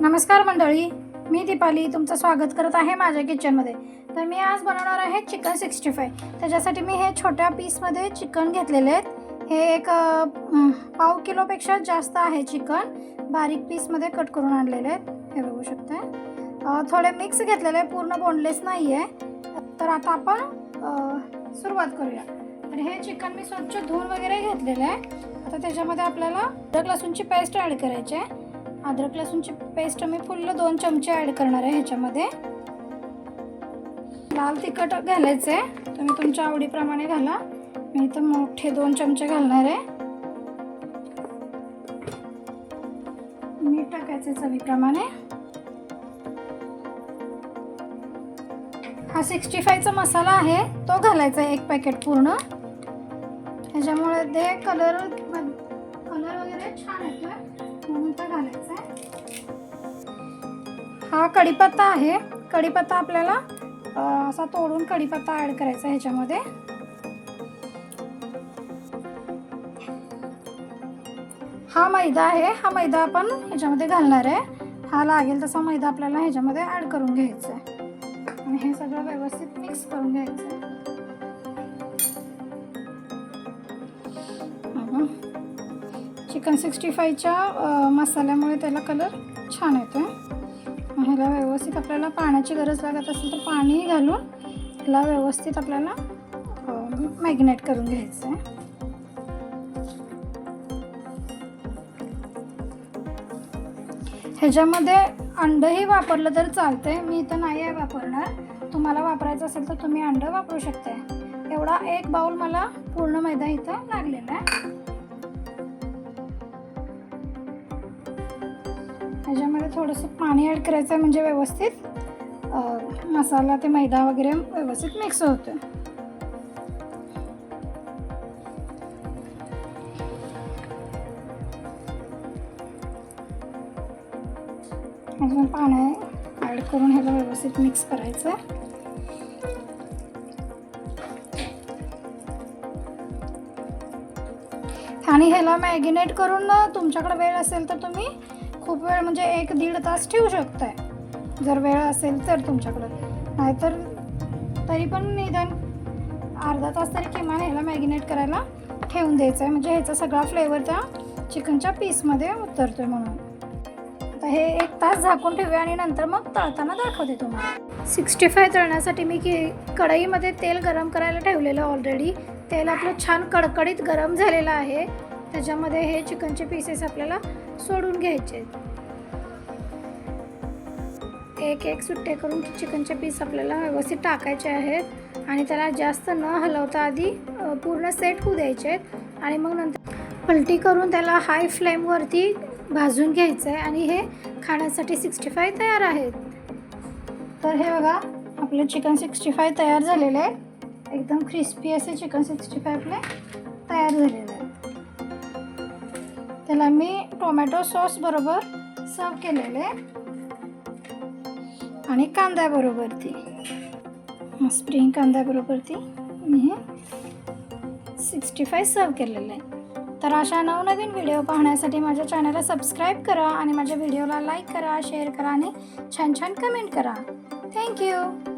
नमस्कार मंडळी मी दीपाली तुमचं स्वागत करत आहे माझ्या किचनमध्ये. तर मी आज बनवणार आहे चिकन सिक्स्टी फाय त्याच्यासाठी मी हे छोट्या पीसमध्ये चिकन घेतलेले आहेत. हे एक पाव किलोपेक्षा जास्त आहे चिकन. बारीक पीसमध्ये कट करून आणलेले आहेत. हे बघू शकता थोडे मिक्स घेतलेले आहे पूर्ण बोनलेस नाही आहे तर आता आपण सुरुवात करूया. तर हे चिकन मी स्वच्छ धुवून वगैरे घेतलेलं आहे. आता त्याच्यामध्ये आपल्याला अदरक लसूणची पेस्ट ॲड करायची आहे. अद्रक लसूणची पेस्ट मी फुल्ल दोन चमचे ॲड करणार आहे ह्याच्यामध्ये. लाल तिखट घालायचं आहे तुम्ही तुमच्या आवडीप्रमाणे घाला. मी इथं मोठे दोन चमचे घालणार आहे. मीठ टाकायचं चवीप्रमाणे. हा सिक्स्टी फायचा मसाला आहे तो घालायचा आहे एक पॅकेट पूर्ण. त्याच्यामुळे ते कलर कलर वगैरे छान येतोय. म्हणून घालायचा हा कढीपत्ता आहे. कढीपत्ता आपल्याला असा तोडून कढीपत्ता ॲड करायचा ह्याच्यामध्ये. हा मैदा आहे. हा मैदा आपण ह्याच्यामध्ये घालणार आहे. हा लागेल तसा मैदा आपल्याला ह्याच्यामध्ये ॲड करून घ्यायचा आहे. आणि हे सगळं व्यवस्थित मिक्स करून घ्यायचं आहे. चिकन सिक्स्टी फायच्या मसाल्यामुळे त्याला कलर छान येतो आहे ह्याला व्यवस्थित आपल्याला पाण्याची गरज लागत असेल तर पाणी घालून ह्याला व्यवस्थित आपल्याला मॅग्नेट करून घ्यायचं आहे ह्याच्यामध्ये अंडही वापरलं तर चालतंय. मी इथं नाही आहे वापरणार. तुम्हाला वापरायचं असेल तर तुम्ही अंड वापरू शकता एवढा एक बाउल मला पूर्ण मैदा इथं लागलेला आहे. ह्याच्यामध्ये थोडंसं पाणी ॲड करायचं आहे म्हणजे व्यवस्थित. मसाला ते मैदा वगैरे व्यवस्थित मिक्स होतं अजून पाणी ॲड करून ह्याला व्यवस्थित मिक्स करायचं आणि ह्याला मॅगिनेट करून तुमच्याकडे वेळ असेल तर तुम्ही खूप वेळ म्हणजे एक दीड तास ठेवू शकताय. जर वेळ असेल तर तुमच्याकडं. नाहीतर तरी पण निदान अर्धा तास तरी किमान ह्याला मॅगिनेट करायला ठेवून द्यायचं आहे म्हणजे ह्याचा सगळा फ्लेवर त्या चिकनच्या पीसमध्ये उतरतोय म्हणून. आता हे एक तास झाकून ठेवूया आणि नंतर मग तळताना दाखवते तुम्हाला. सिक्स्टी फाय तळण्यासाठी मी की कढईमध्ये तेल गरम करायला ठेवलेलं ऑलरेडी तेल आपलं छान कडकडीत गरम झालेलं आहे. त्याच्यामध्ये हे चिकनचे पीसेस आपल्याला सोडून घ्यायचे. आहेत. एक एक सुट्टे करून चिकनचे पीस आपल्याला व्यवस्थित टाकायचे आहेत. आणि त्याला जास्त न हलवता आधी पूर्ण सेट होऊ द्यायचे आहेत. आणि मग नंतर पलटी करून त्याला हाय फ्लेमवरती भाजून घ्यायचं आहे आणि हे खाण्यासाठी सिक्स्टी फाय तयार आहेत. तर हे बघा आपले चिकन सिक्स्टी फाय तयार झालेलं आहे. एकदम क्रिस्पी असे चिकन सिक्स्टी फाय आपले तयार झालेले आहे. त्याला मी टोमॅटो सॉस बरोबर सर्व केलेले. आणि कांद्याबरोबर ती. स्प्रिंग कांद्याबरोबर ती. मी हे सिक्स्टी फाय सर्व केलेलं. आहे तर अशा नवनवीन व्हिडिओ पाहण्यासाठी माझ्या चॅनलला सबस्क्राईब करा आणि माझ्या व्हिडिओला लाईक करा शेअर करा आणि छान छान कमेंट करा. थँक्यू